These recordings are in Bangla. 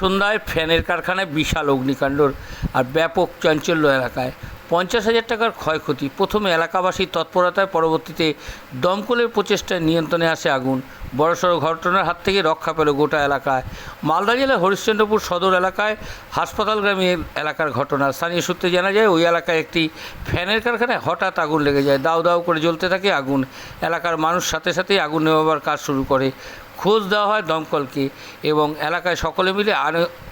সন্ধ্যায় ফ্যানের কারখানায় বিশাল অগ্নিকাণ্ডর আর ব্যাপক চাঞ্চল্য এলাকায়। পঞ্চাশ হাজার টাকার ক্ষয়ক্ষতি। প্রথমে এলাকাবাসীর তৎপরতায় পরবর্তীতে দমকলের প্রচেষ্টায় নিয়ন্ত্রণে আসে আগুন। বড়সড় ঘটনার হাত থেকে রক্ষা পেল গোটা এলাকায়। মালদা জেলার হরিশ্চন্দ্রপুর সদর এলাকায় হাসপাতাল গ্রামে এলাকার ঘটনা। স্থানীয় সূত্রে জানা যায়, ওই এলাকায় একটি ফ্যানের কারখানায় হঠাৎ আগুন লেগে যায়। দাউ দাউ করে জ্বলতে থাকে আগুন। এলাকার মানুষ সাথে সাথেই আগুন নেভাবার কাজ শুরু করে। খোঁজ দেওয়া হয় দমকলকে এবং এলাকায় সকলে মিলে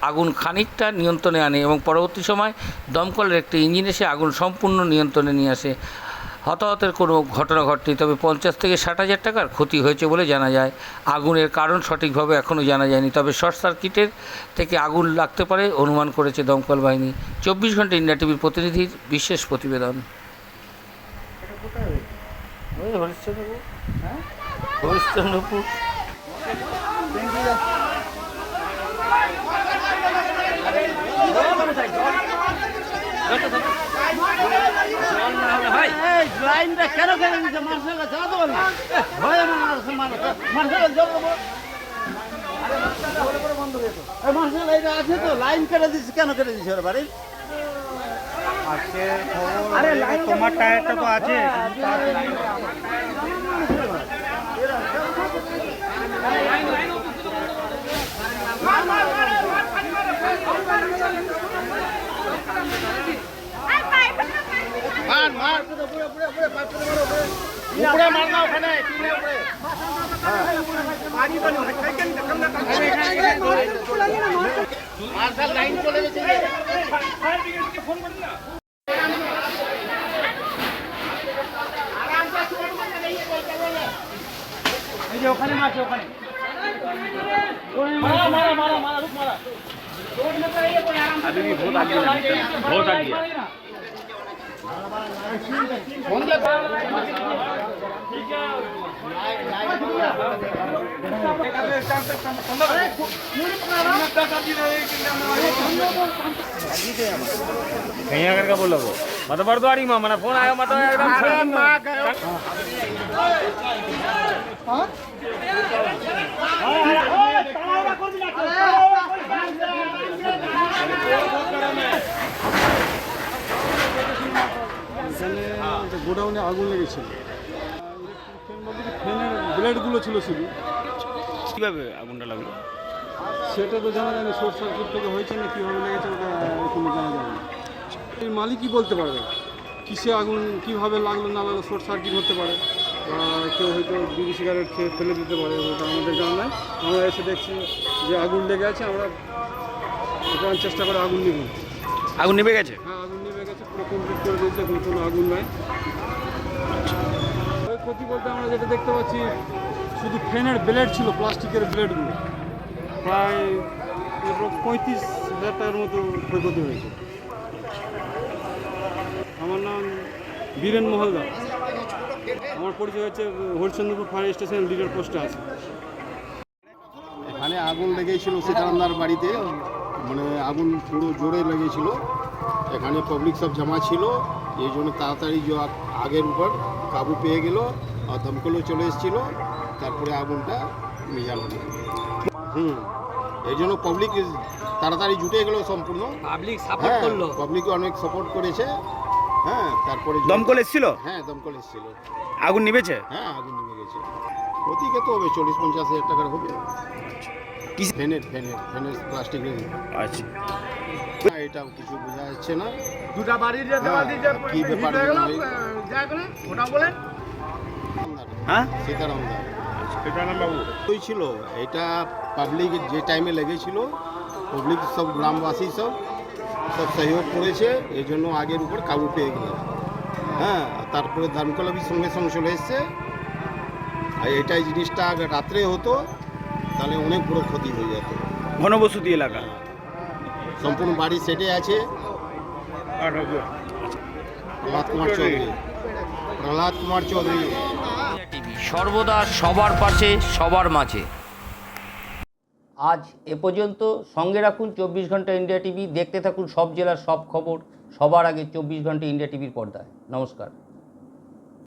আগুন খানিকটা নিয়ন্ত্রণে আনে এবং পরবর্তী সময় দমকলের একটি ইঞ্জিন এসে আগুন সম্পূর্ণ নিয়ন্ত্রণে নিয়ে আসে। হতাহতের কোনো ঘটনা ঘটেনি, তবে পঞ্চাশ থেকে ষাট হাজার টাকার ক্ষতি হয়েছে বলে জানা যায়। আগুনের কারণ সঠিকভাবে এখনও জানা যায়নি, তবে শর্ট সার্কিটের থেকে আগুন লাগতে পারে অনুমান করেছে দমকল বাহিনী। চব্বিশ ঘণ্টা ইন্ডিয়া টিভির প্রতিনিধির বিশেষ প্রতিবেদন। হরিশ্চন্দ্রপুর? হ্যাঁ? হরিশ্চন্দ্রপুর? কেন কেন দিচ্ছে বল না জল এই আছে তো লাইন কেটে দিচ্ছে কেন কেটে দিচ্ছে ওর বাড়ি আজকে খবর তোমার টায়ারটা তো আছে মার মার। উপরে উপরে উপরে উপরে মার না, ওখানে টিনে উপরে। মার্শাল লাইন চলে গেছে। ওখানে মারছে, ওখানে। अभी भी बहुत आगे बहुत आगे कहीं अगर का बोलो वो मत बरद्वारी मां मना फोन आया मत एकदम এখানে গোডাউনে আগুন লেগেছিল ফ্যানের ব্লেডগুলো ছিল শুধু। কীভাবে আগুনটা লাগল? সেটা তো জানা যায় না শর্ট সার্কিট থেকে হয়েছে না কীভাবে লেগেছে ওটা এখনও জানা যায় না এই মালিকই বলতে পারবে? কিসে আগুন কীভাবে লাগল না লাগল শর্ট সার্কিট হতে পারে বা কেউ হয়তো বিড়ি সিগারেট খেয়ে ফেলে দিতে পারে ওটা আমাদের জানা নাই। আমরা এসে দেখছি যে আগুন লেগে আছে আমরা চেষ্টা করে আগুন নিব। আগুন নেমে গেছে? হ্যাঁ আগুন নেমে গেছে পুরো কমপ্লিট করে দিয়েছে এখন কোনো আগুন নাই। ওই ক্ষতি বলতে আমরা যেটা দেখতে পাচ্ছি শুধু ফ্যানের ব্লেড ছিল প্লাস্টিকের ব্লেডগুলো। প্রায় পঁয়ত্রিশ হাজার টাকার মতো ক্ষয়ক্ষতি হয়েছে। আমার নাম বীরেন মহলদার। আমার পরিচয় হচ্ছে হরিচন্দ্রপুর ফায়ার স্টেশন লিডার পোস্টে আছে। এখানে আগুন লেগেছিল সীতারামদার বাড়িতে। মানে আগুন পুরো জোরে লেগেছিল। এখানে পাবলিক সব জমা ছিল। এই জন্য তাড়াতাড়ি যে আগের উপর কাবু পেয়ে গেল আর দমকলও চলে এসেছিল। তারপরে আগুনটা নিজানো হুম। এই জন্য পাবলিক তাড়াতাড়ি জুটে গেল সম্পূর্ণ। পাবলিক সাপোর্ট করল। পাবলিক অনেক সাপোর্ট করেছে। হ্যাঁ তারপরে দমকল এসেছিল? হ্যাঁ দমকল এসেছিল। আগুন নিভেছে? হ্যাঁ আগুন নেমে গেছে প্রতীকে তো হবে চল্লিশ পঞ্চাশ হাজার টাকার হবে। প্লাস্টিকের আচ্ছা। না, এটা কিছু বোঝা যাচ্ছে না। দুটা বাড়ির যে কি ব্যাপার হয়ে গেল যা করে ওটা বলেন সীতারাম দা। সীতারাম বাবু। ওই ছিল এটা পাবলিক যে টাইমে লেগেছিল পাবলিক সব গ্রামবাসী সব সব সহযোগ করেছে এই জন্য আগের উপর কাবু পেয়ে গেল। হ্যাঁ তারপরে ধানকলাবি সঙ্গে সঙ্গে চলে এসছে। আর এটাই জিনিসটা আগে রাত্রে হতো তাহলে অনেক বড় ক্ষতি হয়ে যেত ঘনবসতি এলাকা? সম্পূর্ণ বাড়ি সেটে আছে। প্রহ্লাদ কুমার চৌধুরী। প্রহ্লাদ কুমার চৌধুরী। টিভি সর্বদা সবার পাশে সবার মাঝে। আজ এ পর্যন্ত সঙ্গে রাখুন চব্বিশ ঘণ্টা ইন্ডিয়া টিভি দেখতে থাকুন সব জেলার সব খবর সবার আগে চব্বিশ ঘণ্টা ইন্ডিয়া টিভির পর্দায়। নমস্কার।